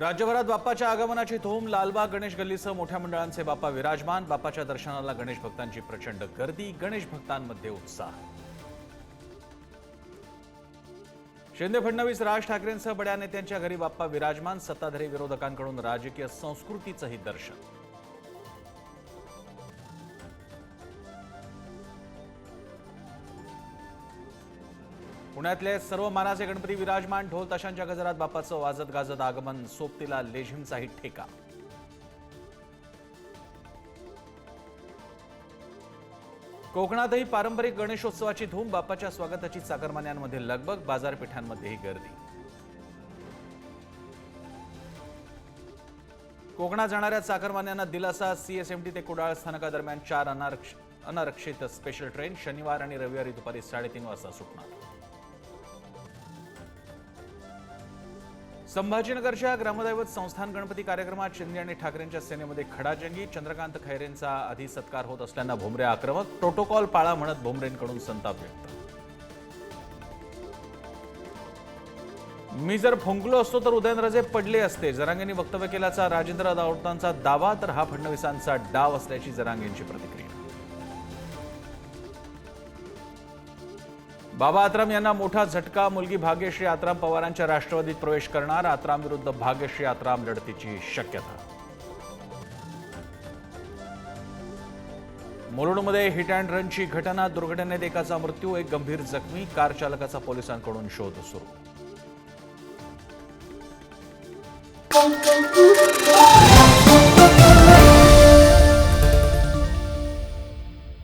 राज्यभरात बाप्पाच्या आगमनाची धूम लालबाग गणेश गल्लीसह मोठ्या मंडळांचे बाप्पा विराजमान. बाप्पाच्या दर्शनाला गणेश भक्तांची प्रचंड गर्दी गणेश भक्तांमध्ये उत्साह. शिंदे फडणवीस राज ठाकरेंसह बड्या नेत्यांच्या घरी बाप्पा विराजमान. सत्ताधारी विरोधकांकडून राजकीय संस्कृतीचंही दर्शन. पुण्यातले सर्व मानाचे गणपती विराजमान ढोल ताशांच्या गजरात बाप्पाचं वाजत गाजत आगमन सोबतीला लेझिमचाही ठेका. कोकणातही पारंपरिक गणेशोत्सवाची धूम बाप्पाच्या स्वागताची चाकरमान्यांमध्ये लगबग बाजारपेठांमध्येही गर्दी. कोकणात जाणाऱ्या चाकरमान्यांना दिलासा सीएसएमटी ते कुडाळ स्थानकादरम्यान चार अनारक्ष अनारक्षित स्पेशल ट्रेन शनिवार आणि रविवारी दुपारी साडेतीन वाजता सुटणार. संभाजीनगरच्या ग्रामदैवत संस्थान गणपती कार्यक्रमात शिंदे आणि ठाकरेंच्या सेनेमध्ये खडाजंगी चंद्रकांत खैरेंचा आधी सत्कार होत असल्यानं भुमरे आक्रमक प्रोटोकॉल पाळा म्हणत भुमरेंकडून संताप व्यक्त. मी जर फुंकलो असतो तर उदयनराजे पडले असते. जरांगेंनी वक्तव्य केल्याचा राजेंद्र राऊतांचा दावा तर हा फडणवीसांचा डाव असल्याची जरांगेंची प्रतिक्रिया. बाबा आत्राम यांना मोठा झटका. मुलगी भाग्यश्री आत्राम पवारांच्या राष्ट्रवादीत प्रवेश करणार. आत्राम विरुद्ध भाग्यश्री आत्राम लढतीची शक्यता. मुरुडमध्ये हिट अँड रनची घटना. दुर्घटनेत एकाचा मृत्यू एक गंभीर जखमी. कार चालकाचा पोलिसांकडून शोध सुरू.